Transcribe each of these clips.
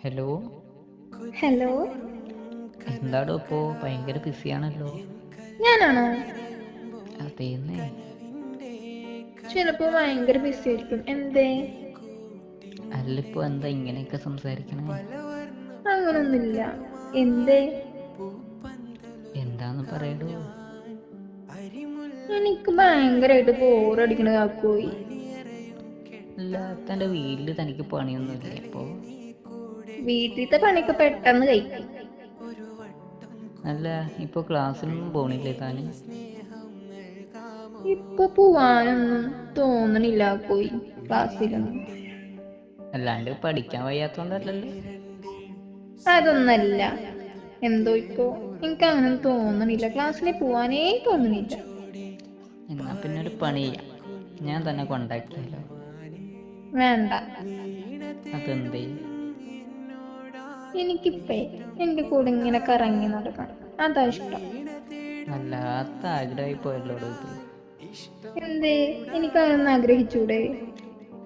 Hello hello എന്താടോ ഇപ്പോ? ഭയങ്കര ബിസിയാണല്ലോ. ഞാനാണോ? അതേന്നേ. ചിലപ്പോ ഭയങ്കര ബിസി ആയിരിക്കും എന്തേ? അല്ലിപ്പോ എന്താ ഇങ്ങനെയൊക്കെ സംസാരിക്കണേ? അങ്ങനൊന്നുമില്ല. എന്തേ? എന്താന്ന് പറയടോ? എനിക്ക് ഭയങ്കരമായിട്ട് ബോറടിക്കണ കാക്കോയി അല്ല തന്റെ വീട്ടിൽ തനിക്ക് പണിയൊന്നുമില്ല ഇപ്പോ. വീട്ടിലത്തെ പണിയൊക്കെ പെട്ടെന്ന് കഴിക്കും. അല്ല ഇപ്പൊ ക്ലാസ്സിലൊന്നും പോണില്ലേ താന്? ഇപ്പൊ പോവാനൊന്നും തോന്നണില്ല പോയി ക്ലാസ്സിലൊന്നും. അല്ലാണ്ട് പഠിക്കാൻ വയ്യാത്തോണ്ടല്ലോ അതൊന്നല്ല. എന്തോ ഇപ്പോ എനിക്ക് അങ്ങനെ തോന്നണില്ല. ക്ലാസ്സിൽ പോവാനേ തോന്നണില്ല. എന്നാ പിന്നെ ഒരു പണി ചെയ്യാം. ഞാൻ തന്നെ കൊണ്ടാക്കിയാലോ? വേണ്ട. അതെന്തേ? എനിക്കിപ്പേ എന്റെ കൂടെ ഇങ്ങനെ കറങ്ങി നടക്കണം അതാ ഇഷ്ടം. വല്ലാത്ത ആഗ്രഹമായി പോയല്ലോടോ എന്തേ? എനിക്ക് അതൊന്ന് ആഗ്രഹിച്ചൂടെ?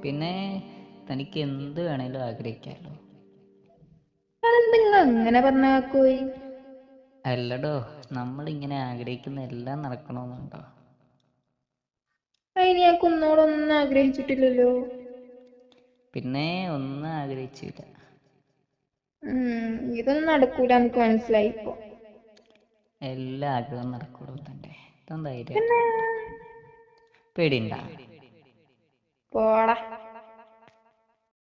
പിന്നെ തനിക്ക് എന്ത് വേണേലും ആഗ്രഹിക്കാമല്ലോ അതെന്താ നിങ്ങൾ അങ്ങനെ പറഞ്ഞ അല്ലടോ നമ്മൾ ഇങ്ങനെ ആഗ്രഹിക്കുന്ന എല്ലാം നടക്കണമെന്നുണ്ടോ അതിന് ഞാൻ കുന്നോടൊന്നും ആഗ്രഹിച്ചിട്ടില്ലല്ലോ. പിന്നെ ഒന്നും ആഗ്രഹിച്ചില്ല. ഇതൊന്നും നടക്കൂല എനിക്ക് മനസ്സിലായി ഇപ്പൊ. എല്ലാ ആഗ്രഹവും നടക്കൂടോ തന്റെ ഇതും ധൈര്യം പിന്നെ? പോടാ.